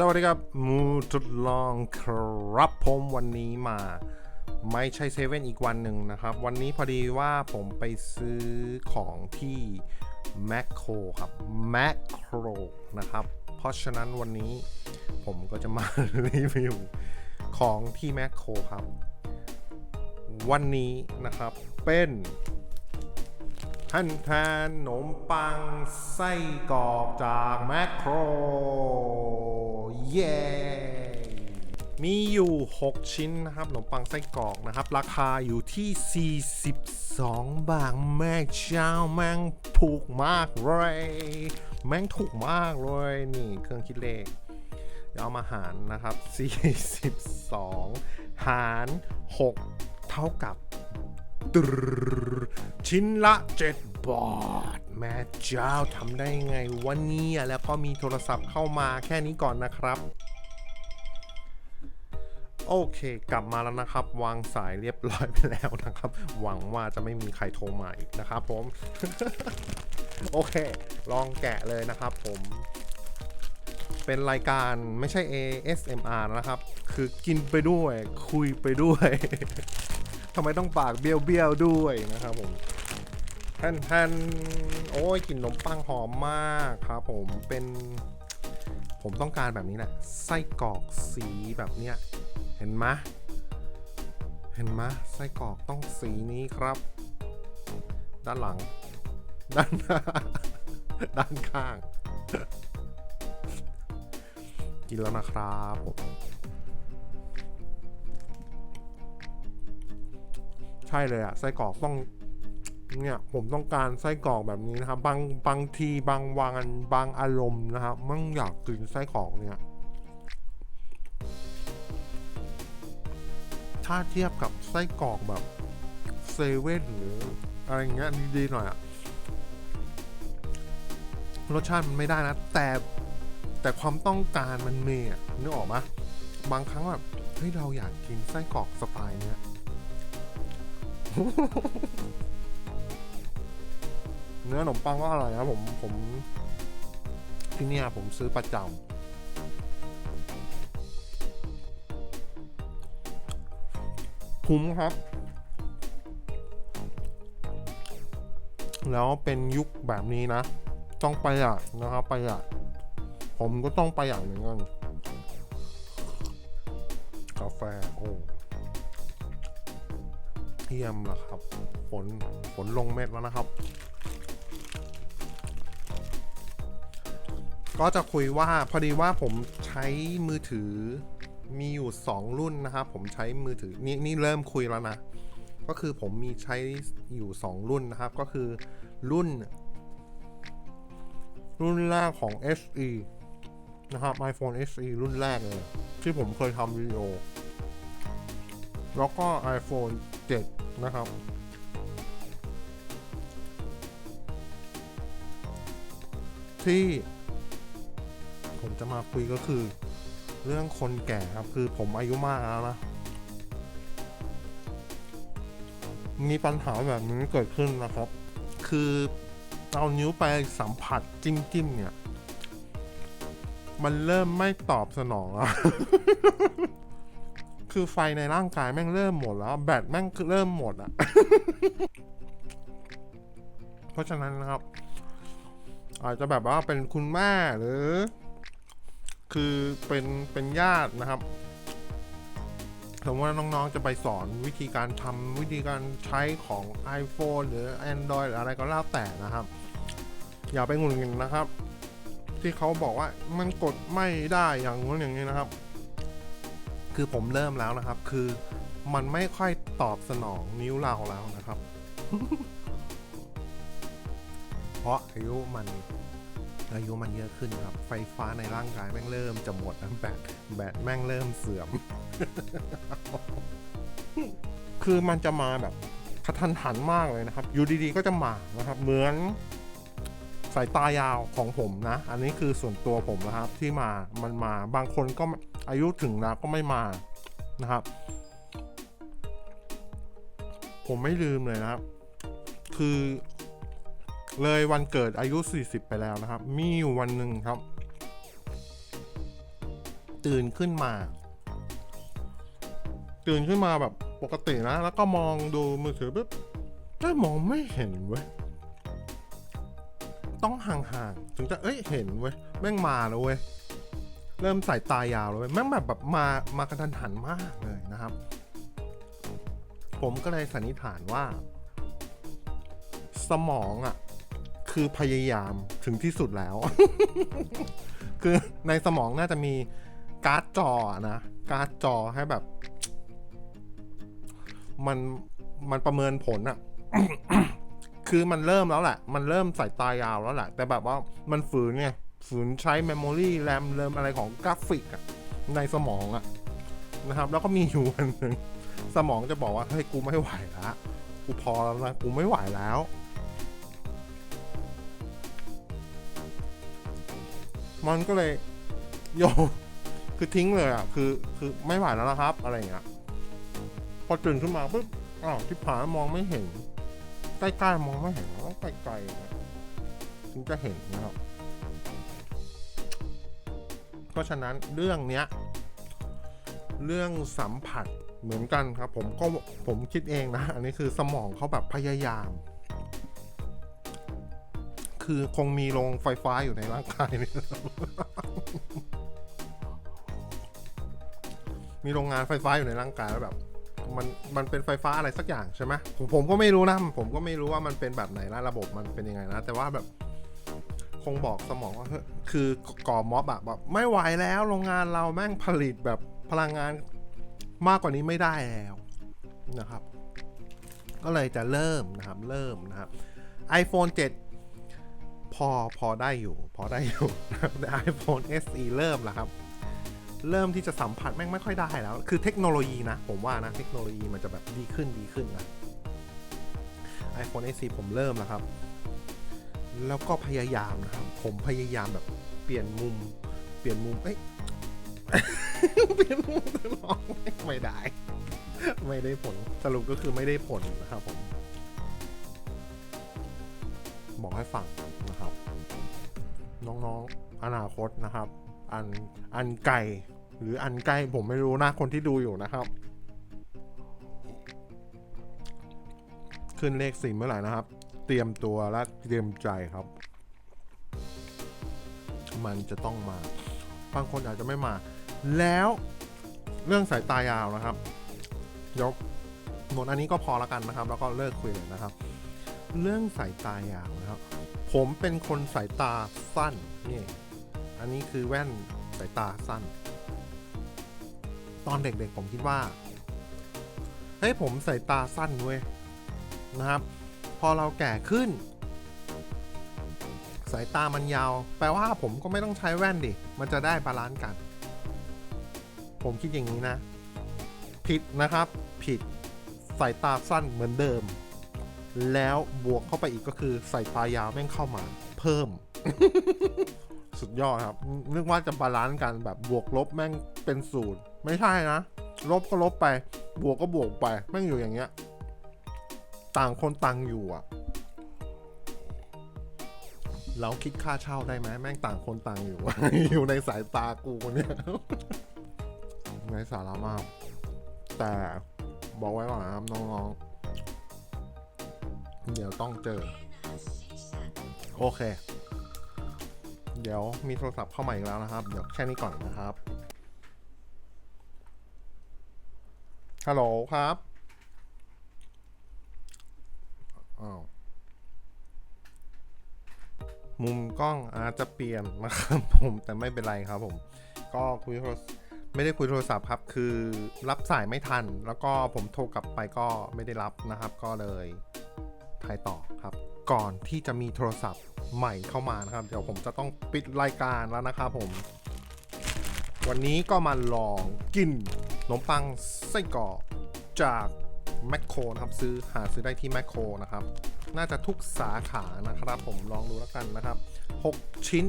สวัสดีครับมูทดลองครับผมวันนี้มา ไม่ใช่เซเว่นอีกวันหนึ่งนะครับ วันนี้พอดีว่าผมไปซื้อของที่แมคโครครับแมคโครนะครับ เพราะฉะนั้นวันนี้ผมก็จะมารีวิวของที่แมคโครครับ วันนี้นะครับเป็น ท่านแทนขนมปังไส้กรอกจากแมคโคร เย้ มีอยู่ 6 ชิ้นนะครับขนมปังไส้กรอกนะครับ ราคาอยู่ที่ 42 บาทแม่เจ้าแม่งถูกมากเลย แม่งถูกมากเลย นี่เครื่องคิดเลขเดี๋ยวเอามาหารนะครับ 42 หาร 6 เท่ากับ ตรึรชิ้นละ 7 บาท แม่เจ้าทำได้ไงวันนี้แล้วก็มีโทรศัพท์เข้ามาแค่นี้ก่อนนะครับ โอเค กลับมาแล้วนะครับ วางสายเรียบร้อยไปแล้วนะครับ หวังว่าจะไม่มีใครโทรมาอีกนะครับผม โอเค ลองแกะเลยนะครับผมเป็นรายการไม่ใช่ ASMR นะครับ คือกินไปด้วย คุยไปด้วย ทำไมต้องปากเบี้ยวเบี้ยวๆด้วยนะครับผมท่านท่านโอ้ยกลิ่นขนมปังหอมมากครับผมเป็น ผมต้องการแบบนี้แหละไส้กรอกสีแบบเนี้ยเห็นไหมเห็นไหมไส้กรอกต้องสีนี้ครับ ด้านหลัง ด้านหน้าด้านข้าง กินแล้วนะครับผม ใช่เลยอะไส้กรอกต้องเนี่ยผมต้องการไส้กรอกแบบนี้นะครับบางบางทีบางวันบางอารมณ์นะครับมันอยากกินไส้กรอกเนี่ย ถ้าเทียบกับไส้กรอกแบบเซเว่นหรืออะไรเงี้ยดีๆหน่อยอะรสชาติมันไม่ได้นะ แต่แต่ความต้องการมันมีอะนึกออกไหมบางครั้งแบบเฮ้ยเราอยากกินไส้กรอกสไตล์เนี้ย เนื้อขนมปังก็อร่อยนะผมผม ที่นี่ผมซื้อประจำคุ้มครับ แล้วเป็นยุคแบบนี้นะ ต้องประหยัดนะครับประหยัดผมก็ต้องประหยัดเหมือนกันกาแฟโอ้ เยี่ยมแล้วครับฝนฝนลงเม็ดแล้วนะครับ ก็จะคุยว่าพอดีว่าผมใช้มือถือมีอยู่ 2 รุ่นนะครับ ผมใช้มือถือนี่นี่เริ่มคุยแล้วนะ ก็คือผมมีใช้อยู่ 2 รุ่นนะครับ ก็คือรุ่น รุ่นแรกของ SE นะครับ iPhone SE รุ่นแรกเลย ที่ผมเคยทำวิดีโอ แล้วก็ iPhone 7 นะครับ ที่ผมจะมาคุยก็คือ เรื่องคนแก่ครับ คือผมอายุมากแล้วนะ มีปัญหาแบบนี้เกิดขึ้นนะครับ คือเอานิ้วไปสัมผัสจิ้มจิ้มๆเนี่ย มันเริ่มไม่ตอบสนองอะ คือไฟในร่างกายแม่งเริ่มหมดแล้ว แบตแม่งเริ่มหมดอะเพราะฉะนั้นนะครับ อาจจะแบบว่าเป็นคุณแม่หรือ คือเป็นเป็นญาตินะครับสมมติว่าน้องๆจะไปสอนวิธีการทำวิธีการใช้ของ iPhone หรือ Android หรืออะไรก็แล้วแต่นะครับ อย่าไปงุนงิดนะครับ ที่เขาบอกว่ามันกดไม่ได้อย่างนู้นอย่างนี้นะครับ คือผมเริ่มแล้วนะครับ คือมันไม่ค่อยตอบสนองนิ้วเราแล้วนะครับ เพราะอายุมันอายุมันเยอะขึ้นครับ ไฟฟ้าในร่างกายแม่งเริ่มจะหมดแบตแบตแม่งเริ่มเสื่อม คือมันจะมาแบบกระทันหันมากเลยนะครับ อยู่ดีๆก็จะมานะครับ เหมือนสายตายาวของผมนะ อันนี้คือส่วนตัวผมนะครับที่มา มันมา บางคนก็ อายุถึงแล้วก็ไม่มานะครับ ผมไม่ลืมเลยนะครับ คือ เลยวันเกิดอายุ 40 ไปแล้วนะครับ มีอยู่วันหนึ่งครับ ตื่นขึ้นมา ตื่นขึ้นมาแบบปกตินะ แล้วก็มองดูมือถือปุ๊บก็มองไม่เห็นเว้ย ต้องห่างๆ ถึงจะเอ้ยเห็นเว้ย แม่งมาแล้วเว้ย เริ่มสายตายาวแล้วเว้ยแม่งแบบแบบมา มากระทันหันมากเลยนะครับ ผมก็เลยสันนิษฐานว่า สมองอะ คือพยายามถึงที่สุดแล้ว คือในสมองน่าจะมีการ์ดจอนะ การ์ดจอให้แบบ มันมันประเมินผลอะคือมันเริ่มแล้วแหละ มันเริ่มสายตายาวแล้วแหละ แต่แบบว่ามันฝืนไง ฝืนใช้เมมโมรีแรมเริ่มอะไรของกราฟิกอะในสมองอะนะครับ แล้วก็มีอยู่วันหนึ่งสมองจะบอกว่า เฮ้ย กูไม่ไหวล้วกูพอแล้วนะกูไม่ไหวแล้ว มันก็เลยโยคือทิ้งเลยอะ คือ คือไม่ไหวแล้วนะครับ อะไรอย่างเงี้ย พอตื่นขึ้นมาปุ๊บ อ้าวที่ผามองไม่เห็น ใกล้ๆมองไม่เห็นต้องไกลๆถึงจะเห็นนะครับ ราะฉะนั้นเรื่องเนี้ยเรื่องสัมผัสเหมือนกันครับ ผมก็ผมคิดเองนะ อันนี้คือสมองเขาแบบพยายาม คือคงมีโรงไฟฟ้าอยู่ในร่างกายนี่มีโรงงานไฟฟ้าอยู่ในร่างกายแล้วแบบ มันมันเป็นไฟฟ้าอะไรสักอย่างใช่ไหมผมผมก็ไม่รู้นะผมก็ไม่รู้ว่ามันเป็นแบบไหนนะระบบมันเป็นยังไงนะ แต่ว่าแบบ คงบอกสมองว่าคือก่อม็อบอะแบบไม่ไหวแล้วโรงงานเราแม่งผลิตแบบพลังงานมากกว่านี้ไม่ได้แล้วนะครับ ก็เลยจะเริ่มนะครับเริ่มนะครับ iPhone 7 พอพอได้อยู่ พอได้อยู่นะครับแต่ iPhone SE เริ่มแล้วครับ เริ่มที่จะสัมผัสแม่งไม่ค่อยได้แล้ว คือเทคโนโลยีนะ ผมว่านะเทคโนโลยีมันจะแบบดีขึ้นดีขึ้นนะ iPhone SE ผมเริ่มแล้วครับ แล้วก็พยายามนะครับ ผมพยายามแบบเปลี่ยนมุม เปลี่ยนมุม เอ้ย เปลี่ยนมุมตลอดไม่ได้ ไม่ได้ผล สรุปก็คือไม่ได้ผลนะครับผม บอกให้ฟังนะครับ น้องๆ อนาคตนะครับ อัน อันไกล หรืออันใกล้ผมไม่รู้นะคนที่ดูอยู่นะครับขึ้นเลขสี่เมื่อไหร่นะครับ เตรียมตัวและเตรียมใจครับ มันจะต้องมาบางคนอาจจะไม่มา แล้วเรื่องสายตายาวนะครับยกหมดอันนี้ก็พอแล้วกันนะครับ แล้วก็เลิกคุยเลยนะครับ เรื่องสายตายาวนะครับ ผมเป็นคนสายตาสั้นนี่อันนี้คือแว่นสายตาสั้น ตอนเด็กๆผมคิดว่าเฮ้ยผมสายตาสั้นเว้ยนะครับ พอเราแก่ขึ้น สายตามันยาว แปลว่าผมก็ไม่ต้องใช้แว่นดิ มันจะได้บาลานซ์กัน ผมคิดอย่างนี้นะ ผิดนะครับ ผิดสายตาสั้นเหมือนเดิม แล้วบวกเข้าไปอีกก็คือสายตายาวแม่งเข้ามา เพิ่ม สุดยอดครับ นึกว่าจะบาลานซ์กันแบบบวกลบแม่งเป็นศูนย์ไม่ใช่นะ ลบก็ลบไป บวกก็บวกไป แม่งอยู่อย่างเงี้ย ต่างคนต่างอยู่อะเราคิดค่าเช่าได้ไหมแม่งต่างคนต่างอยู่ อยู่ในสายตากูเนี่ยในสาระมาก แต่บอกไว้ก่อนนะครับน้องๆ เดี๋ยวต้องเจอ โอเค เดี๋ยวมีโทรศัพท์เข้ามาอีกแล้วนะครับ เดี๋ยวแค่นี้ก่อนนะครับฮัลโหลครับ อ้าว มุมกล้องอาจจะเปลี่ยนนะครับผมแต่ไม่เป็นไรครับผม ก็คุยโทรศไม่ได้คุยโทรศัพท์ครับ คือรับสายไม่ทัน แล้วก็ผมโทรกลับไปก็ไม่ได้รับนะครับ ก็เลยถ่ายต่อครับ ก่อนที่จะมีโทรศัพท์ใหม่เข้ามานะครับ เดี๋ยวผมจะต้องปิดรายการแล้วนะครับผม วันนี้ก็มาลองกินขนมปังไส้กรอกจาก แมคโครนะครับซื้อหาซื้อได้ที่แมคโครนะครับ น่าจะทุกสาขานะครับผมลองดูแล้วกันนะครับ 6 ชิ้น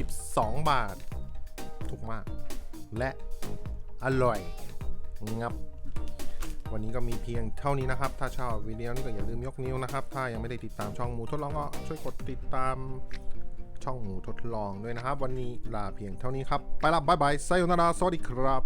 42 บาท ถูกมาก และอร่อยงับ วันนี้ก็มีเพียงเท่านี้นะครับ ถ้าชอบวิดีโอนี้ก็อย่าลืมยกนิ้วนะครับ ถ้ายังไม่ได้ติดตามช่องหมูทดลองก็ช่วยกดติดตามช่องหมูทดลองด้วยนะครับ วันนี้ลาเพียงเท่านี้ครับ ไปละบายบายไซโยนาราสวัสดีครับ